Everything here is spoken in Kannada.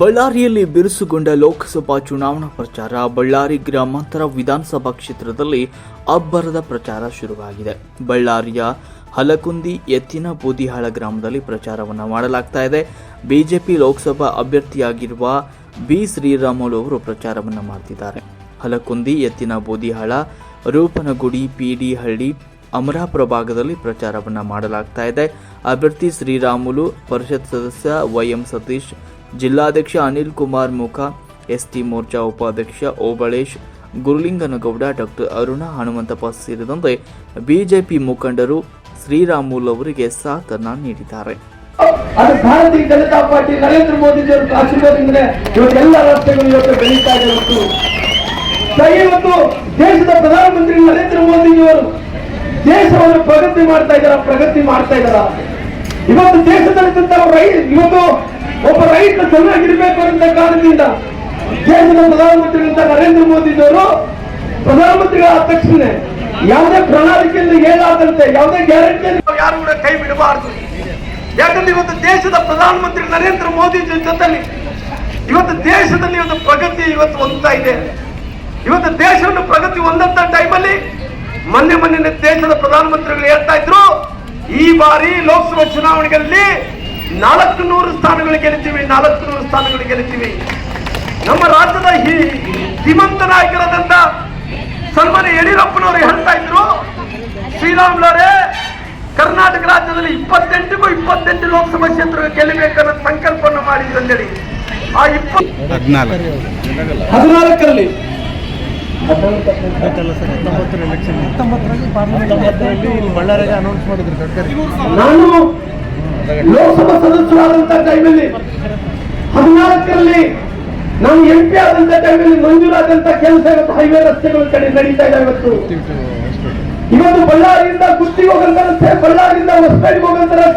ಬಳ್ಳಾರಿಯಲ್ಲಿ ಬಿರುಸುಗೊಂಡ ಲೋಕಸಭಾ ಚುನಾವಣಾ ಪ್ರಚಾರ ಬಳ್ಳಾರಿ ಗ್ರಾಮಾಂತರ ವಿಧಾನಸಭಾ ಕ್ಷೇತ್ರದಲ್ಲಿ ಅಬ್ಬರದ ಪ್ರಚಾರ ಶುರುವಾಗಿದೆ. ಬಳ್ಳಾರಿಯ ಹಲಕುಂದಿ ಎತ್ತಿನ ಬೂದಿಹಾಳ ಗ್ರಾಮದಲ್ಲಿ ಪ್ರಚಾರವನ್ನು ಮಾಡಲಾಗ್ತಾ ಇದೆ. ಬಿಜೆಪಿ ಲೋಕಸಭಾ ಅಭ್ಯರ್ಥಿಯಾಗಿರುವ ಬಿ ಶ್ರೀರಾಮುಲು ಅವರು ಪ್ರಚಾರವನ್ನು ಮಾಡ್ತಿದ್ದಾರೆ. ಹಲಕುಂದಿ ಎತ್ತಿನ ಬೂದಿಹಾಳ, ರೂಪನಗುಡಿ, ಪಿಡಿಹಳ್ಳಿ, ಅಮರಾಪುರ ಭಾಗದಲ್ಲಿ ಪ್ರಚಾರವನ್ನು ಮಾಡಲಾಗ್ತಾ ಇದೆ. ಅಭ್ಯರ್ಥಿ ಶ್ರೀರಾಮುಲು, ಪರಿಷತ್ ಸದಸ್ಯ ವೈಎಂ ಸತೀಶ್ ಜಿಲ್ಲಾಧ್ಯಕ್ಷ ಅನಿಲ್ ಕುಮಾರ್ ಮುಖ, ಎಸ್ಟಿ ಮೋರ್ಚಾ ಉಪಾಧ್ಯಕ್ಷ ಓಬಳೇಶ್, ಗುರುಲಿಂಗನಗೌಡ ಡಾಕ್ಟರ್ ಅರುಣ ಹನುಮಂತಪ್ಪ ಸೇರಿದಂತೆ ಬಿಜೆಪಿ ಮುಖಂಡರು ಶ್ರೀರಾಮುಲ್ ಅವರಿಗೆ ಸಾಥನ ನೀಡಿದ್ದಾರೆ. ಅದು ಭಾರತೀಯ ಜನತಾ ಪಾರ್ಟಿ ನರೇಂದ್ರ ಮೋದಿ ಆಶೀರ್ವಾದದಿಂದಲೇ ಇವತ್ತು ಎಲ್ಲ ರಸ್ತೆಗಳು ಇವತ್ತು ಬೆಳೀತಾ ಇದೆ ಇವತ್ತು ದೇಶದ ಪ್ರಧಾನಮಂತ್ರಿ ನರೇಂದ್ರ ಮೋದಿಜಿಯವರು ದೇಶವನ್ನು ಪ್ರಗತಿ ಮಾಡ್ತಾ ಇದ್ದಾರ, ಪ್ರಗತಿ ಮಾಡ್ತಾ ಇದ್ದಾರ? ಇವತ್ತು ದೇಶದಲ್ಲಿ ಇವತ್ತು ಒಬ್ಬ ರೈತ ಚೆನ್ನಾಗಿರ್ಬೇಕು ಅಂತ ಕಾರಣದಿಂದ ದೇಶದ ಪ್ರಧಾನಮಂತ್ರಿ ನರೇಂದ್ರ ಮೋದಿದವರು ಪ್ರಧಾನಮಂತ್ರಿಗಳ ತಕ್ಷಣ ಯಾವುದೇ ಪ್ರಣಾಳಿಕೆಯಿಂದ ಏನಾದಂತೆ, ಯಾವುದೇ ಗ್ಯಾರಂಟಿ ಯಾರು ಕೂಡ ಕೈ ಬಿಡಬಾರದು. ಯಾಕಂದ್ರೆ ಇವತ್ತು ದೇಶದ ಪ್ರಧಾನಮಂತ್ರಿ ನರೇಂದ್ರ ಮೋದಿ ಜೊತೆಲಿ ಇವತ್ತು ದೇಶದಲ್ಲಿ ಒಂದು ಪ್ರಗತಿ ಇವತ್ತು ಹೊಂದ್ತಾ ಇದೆ. ಇವತ್ತು ದೇಶವನ್ನು ಪ್ರಗತಿ ಹೊಂದಂತ ಟೈಮಲ್ಲಿ ಮೊನ್ನೆ ಮೊನ್ನೆ ದೇಶದ ಪ್ರಧಾನಮಂತ್ರಿಗಳು ಹೇಳ್ತಾ ಇದ್ರು, ಈ ಬಾರಿ ಲೋಕಸಭಾ ಚುನಾವಣೆಗಳಲ್ಲಿ ನಾಲ್ಕು ನೂರು ಸ್ಥಾನಗಳು ಗೆಲ್ತೀವಿ ನಾಲ್ಕು ನೂರು ಸ್ಥಾನಗಳು ಗೆಲ್ತೀವಿ ನಮ್ಮ ರಾಜ್ಯದ ಈ ಧೀಮಂತ ಸಲ್ಮಾನ್ ಸನ್ಮಾನ್ಯ ಯಡಿಯೂರಪ್ಪನವರು ಹೇಳ್ತಾ ಇದ್ರು ಶ್ರೀರಾಮ್ಲವರೇ ಕರ್ನಾಟಕ ರಾಜ್ಯದಲ್ಲಿ ಇಪ್ಪತ್ತೆಂಟಿಗೂ ಇಪ್ಪತ್ತೆಂಟು ಲೋಕಸಭಾ ಕ್ಷೇತ್ರ ಗೆಲ್ಲಬೇಕನ್ನೋ ಸಂಕಲ್ಪವನ್ನು ಮಾಡಿದ್ರು ಅಂತೇಳಿ. ಆ ಇಪ್ಪತ್ತು ಹದಿನಾಲ್ಕು ಹದಿನಾಲ್ಕರಲ್ಲಿ ನಾನು ಲೋಕಸಭಾ ಸದಸ್ಯರಾದಂತಹ ಟೈಮಲ್ಲಿ ಹದಿನಾಲ್ಕರಲ್ಲಿ ನಾನು ಎಂ ಪಿ ಆದಂತ ಟೈಮಲ್ಲಿ ಮಂಜೂರಾದಂತ ಕೆಲಸ ಇವತ್ತು ಹೈವೇ ರಸ್ತೆಗಳ ಕಡೆ ನಡೀತಾ ಇದೆ ಇವತ್ತು. ಇವತ್ತು ಬಳ್ಳಾರಿಯಿಂದ ಗುತ್ತಿಗೆ ಹೋಗಂತ ರಸ್ತೆ ಬಳ್ಳಾರಿಯಿಂದ ಹೊಸಪೇಟೆಗೆ ಹೋಗಂತ ರಸ್ತೆ.